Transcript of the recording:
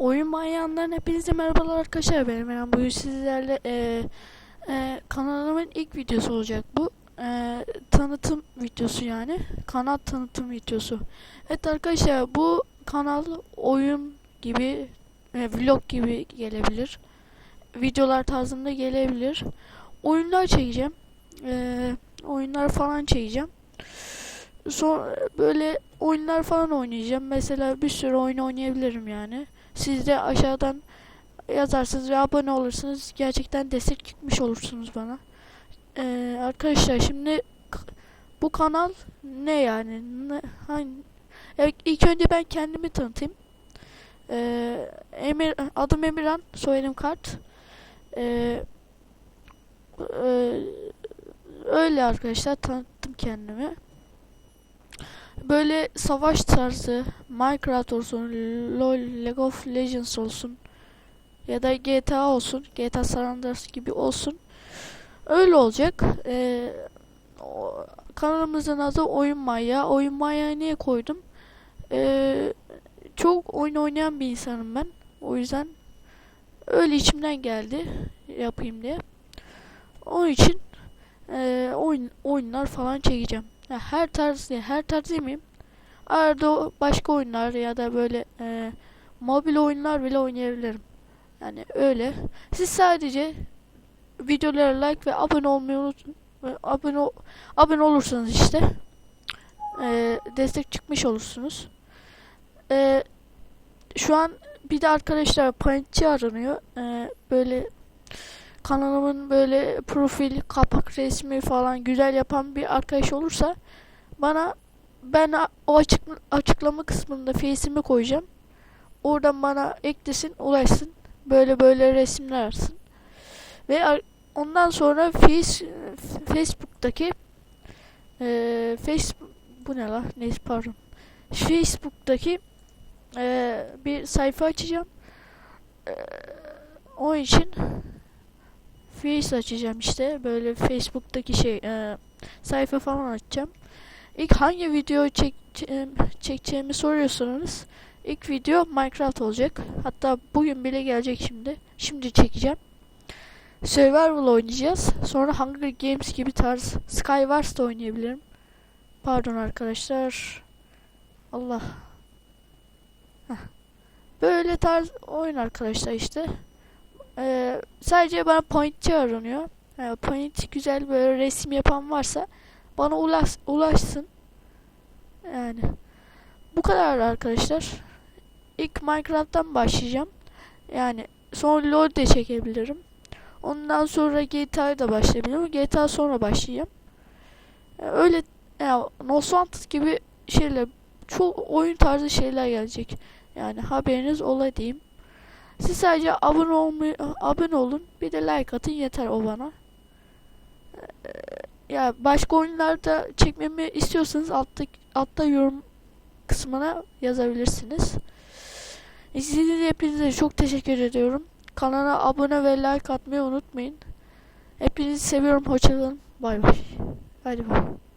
Oyun manyağından hepinize merhabalar arkadaşlar. Benim ben bugün sizlerle e, e, kanalımın ilk videosu olacak bu. E, tanıtım videosu yani. Kanal tanıtım videosu. Evet arkadaşlar bu kanal oyun gibi e, vlog gibi gelebilir. Videolar tarzında gelebilir. Oyunlar çekeceğim. E, oyunlar falan çekeceğim. Sonra böyle oyunlar falan oynayacağım. Mesela bir sürü oyun oynayabilirim yani siz de aşağıdan yazarsınız ve abone olursunuz. Gerçekten destek çıkmış olursunuz bana. Ee, arkadaşlar şimdi bu kanal ne yani? Ne, hangi, ilk önce ben kendimi tanıtayım. Ee, Emir, adım Emirhan, soyadım Kart. Ee, e, öyle arkadaşlar tanıttım kendimi. Böyle savaş tarzı Minecraft olsun, LoL, League of Legends olsun ya da GTA olsun, GTA San Andreas gibi olsun. Öyle olacak. Ee, o- kanalımızın adı Oyun Maya. Oyun Maya'yı niye koydum? Ee, çok oyun oynayan bir insanım ben. O yüzden öyle içimden geldi yapayım diye. Onun için ee, oyun oyunlar falan çekeceğim. Ya her tarz her tarz demeyeyim. Arada başka oyunlar ya da böyle e, mobil oyunlar bile oynayabilirim. Yani öyle. Siz sadece videolara like ve abone olmayı unutun. Ve Abone abone olursanız işte e, destek çıkmış olursunuz. E, şu an bir de arkadaşlar paintçi aranıyor. E, böyle kanalımın böyle profil, kapak resmi falan güzel yapan bir arkadaş olursa bana ben o açık, açıklama kısmında face'imi koyacağım. Oradan bana eklesin, ulaşsın. Böyle böyle resimler atsın. Ve ondan sonra face, Facebook'taki eee Facebook bu ne la? Neyse pardon. Facebook'taki eee, bir sayfa açacağım. Eee, o için Face açacağım işte. Böyle Facebook'taki şey eee, sayfa falan açacağım. İlk hangi video çek, çe- çekeceğimi soruyorsanız ilk video Minecraft olacak. Hatta bugün bile gelecek şimdi. Şimdi çekeceğim. Survival oynayacağız. Sonra Hunger Games gibi tarz Skywars da oynayabilirim. Pardon arkadaşlar. Allah. Heh. Böyle tarz oyun arkadaşlar işte. Ee, sadece bana pointçi aranıyor. Yani point güzel böyle resim yapan varsa bana ulaş, ulaşsın. Yani bu kadar arkadaşlar. İlk Minecraft'tan başlayacağım. Yani sonra LoL de çekebilirim. Ondan sonra GTA'ya da başlayabilirim. GTA sonra başlayacağım. Yani öyle ya No Santos gibi şeyler çok oyun tarzı şeyler gelecek. Yani haberiniz ola diyeyim. Siz sadece abone olmayı abone olun. Bir de like atın yeter o bana. Ya başka oyunlarda çekmemi istiyorsanız altta altta yorum kısmına yazabilirsiniz. İzlediğiniz hepinize çok teşekkür ediyorum. Kanala abone ve like atmayı unutmayın. Hepinizi seviyorum. Hoşçakalın. Bay bay. Hadi bay.